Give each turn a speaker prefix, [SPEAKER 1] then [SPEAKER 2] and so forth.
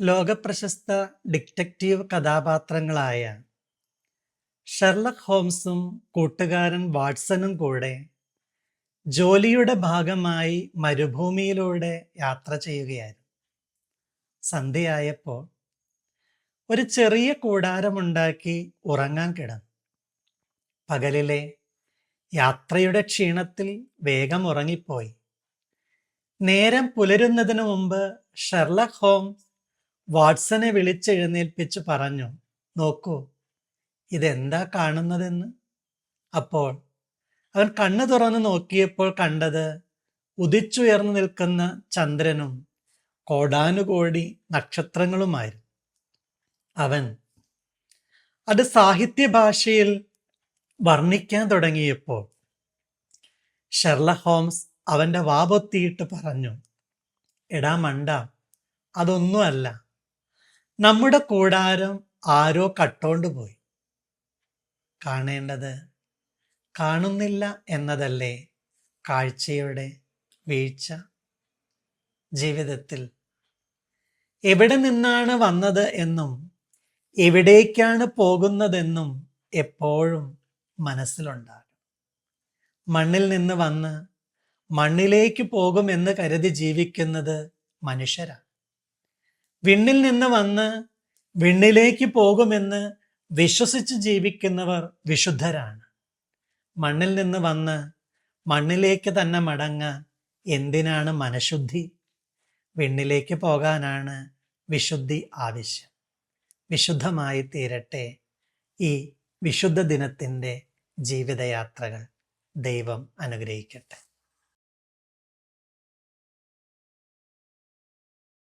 [SPEAKER 1] ലോകപ്രശസ്ത detective കഥാപാത്രങ്ങളായ Sherlock ഹോംസും കൂട്ടുകാരൻ വാട്സണും കൂടെ ജോലിയുടെ ഭാഗമായി മരുഭൂമിയിലൂടെ യാത്ര ചെയ്യുകയായിരുന്നു. സന്ധ്യയായപ്പോൾ ഒരു ചെറിയ കൂടാരമുണ്ടാക്കി ഉറങ്ങാൻ കിടന്നു. പകലിലെ യാത്രയുടെ ക്ഷീണത്തിൽ വേഗം ഉറങ്ങിപ്പോയി. നേരം പുലരുന്നതിന് മുമ്പ് ഷെർലക് ഹോംസ് വാട്സനെ വിളിച്ചെഴുന്നേൽപ്പിച്ചു പറഞ്ഞു നോക്കൂ ഇതെന്താ കാണുന്നതെന്ന്? അപ്പോൾ അവൻ കണ്ണു തുറന്ന് നോക്കിയപ്പോൾ കണ്ടത് ഉദിച്ചുയർന്നു നിൽക്കുന്ന ചന്ദ്രനും കോടാനുകോടി നക്ഷത്രങ്ങളുമായിരുന്നു. അവൻ അത് സാഹിത്യ ഭാഷയിൽ വർണിക്കാൻ തുടങ്ങിയപ്പോൾ ഷെർല ഹോംസ് അവന്റെ വാപൊത്തിയിട്ട് പറഞ്ഞു എടാ മണ്ട അതൊന്നുമല്ല. നമ്മുടെ കൂടാരം ആരോ കട്ടോണ്ട് പോയി. കാണേണ്ടത് കാണുന്നില്ല എന്നതല്ലേ കാഴ്ചയുടെ വീഴ്ച? ജീവിതത്തിൽ എവിടെ നിന്നാണ് വന്നത് എന്നും എവിടേക്കാണ് പോകുന്നതെന്നും എപ്പോഴും മനസ്സിലുണ്ടാകും. മണ്ണിൽ നിന്ന് വന്ന് മണ്ണിലേക്ക് പോകുമെന്ന് കരുതി ജീവിക്കുന്നത് മനുഷ്യരാണ് വിണ്ണിൽ നിന്ന് വന്ന് വിണ്ണിലേക്ക് പോകുമെന്ന് വിശ്വസിച്ച് ജീവിക്കുന്നവർ വിശുദ്ധരാണ്. മണ്ണിൽ നിന്ന് വന്ന് മണ്ണിലേക്ക് തന്നെ മടങ്ങ എന്തിനാണ് മനഃശുദ്ധി? വിണ്ണിലേക്ക് പോകാനാണ് വിശുദ്ധി ആവശ്യം. വിശുദ്ധമായി തീരട്ടെ ഈ വിശുദ്ധ ദിനത്തിന്റെ ജീവിതയാത്രകൾ ദൈവം അനുഗ്രഹിക്കട്ടെ.